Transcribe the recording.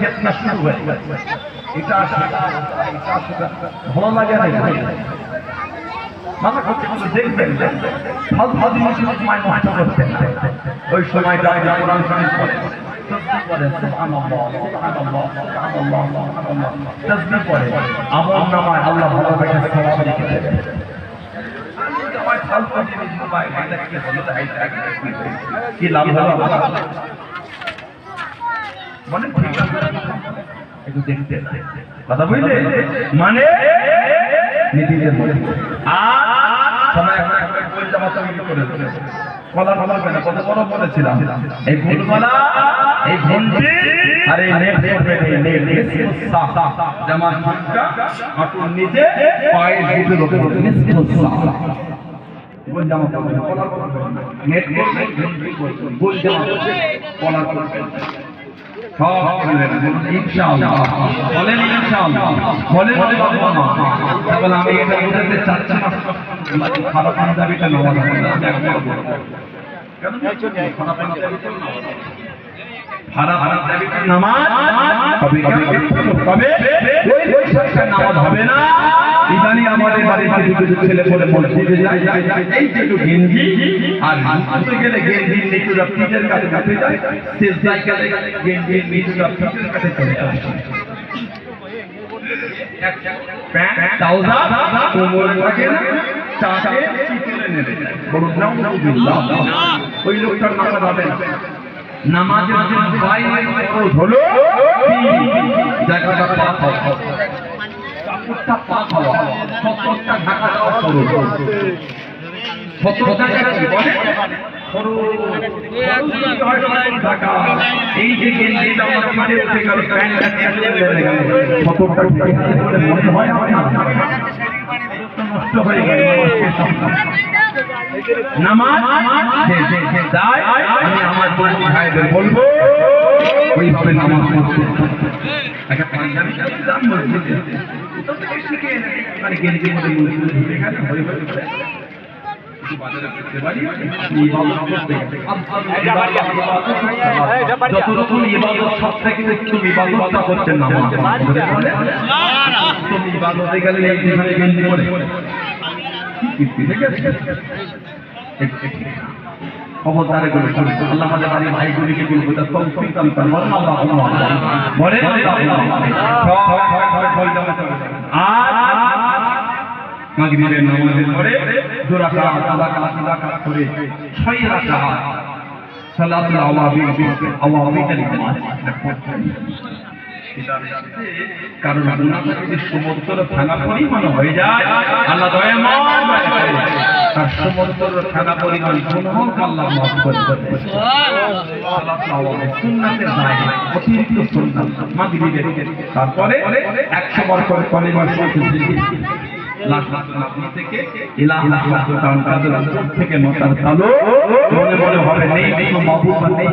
ফেতনা শুরু হয়ে গেছে এটা সেটা ভালো লাগে না দেখবেন ওই সময়টা কি লাভ? মানে ঠিক আছে। একটু দেখতে কথা বুঝলে? মানে? নীতিদের মধ্যে। আর সময় করে কলা কলা কেন কত বড় বলেছিলাম। এই ফুলকলা এই ঘন্টি আর এই নেট নেট নেট জামা হাতটা হাঁটুর নিচে পায়ের দুটোর উপর গোল জামা পরবেন, কলার পরবেন না। নেট করবেন, গোল জামা কলার না। সব করবেন, ইনশাআল্লাহ। বলেন ইনশাআল্লাহ। বলেন তাহলে আমি এটা বোঝাতে চাচ্ছি না, খারাপ পাঞ্জাবিটা নামাজ। নামাজ হবে না। আমাদের বাড়িতে দুটো ছেলে যায় যায়, যায়, এই দুটো গেঞ্জি আর হাঁটতে গেলে গেঞ্জির নিচুরা পিঠের কাছে কাছে যায় শেষ জায়গায় গেঞ্জির নিচুরা পিঠের কাছে চলে থাকে না জায়গাটা খাওয়া। সত্তরটা আমি আমার বন্ধু ভাইদের বলব ওইভাবে নামাজ একটা পাঞ্জাবি যান মসজিদে। মানে গেঞ্জি মধ্যে মসজিদে ঢুকে হয়ে হয়ে। একটু। যত রকম ইবাদত সব থেকে উত্তম ইবাদতটা নামাজ বলে বলে? ইবাদতে গেলে যেখানে গেঞ্জি পরে কীর্তি ঠিক আছে খবরদারে করে আল্লাহ আমাদের বাড়ি ভাইগুলিকে বলব তা তৌফিক দান করেন আল্লাহ বলে আর মাগরিবের নামাজের পরে দু রাকাত তিন রাকাত তিন রাকাত করে ছয় রাকাত সালাতুল আওয়াবিল আওয়াবিল নামাজ কারণ গুণাটা যদি সমুদ্র ভাঙা পরিমাণ হয়ে যায় আল্লাহ দয়াময় তার সমুদ্র পরিমাণ আল্লাহ অতিরিক্ত সুন্নাত তারপরে একশো বার করে লাখ নাম থেকে ইলাহ লাখ থেকে মনে মনে হবে নেই কোনো নেই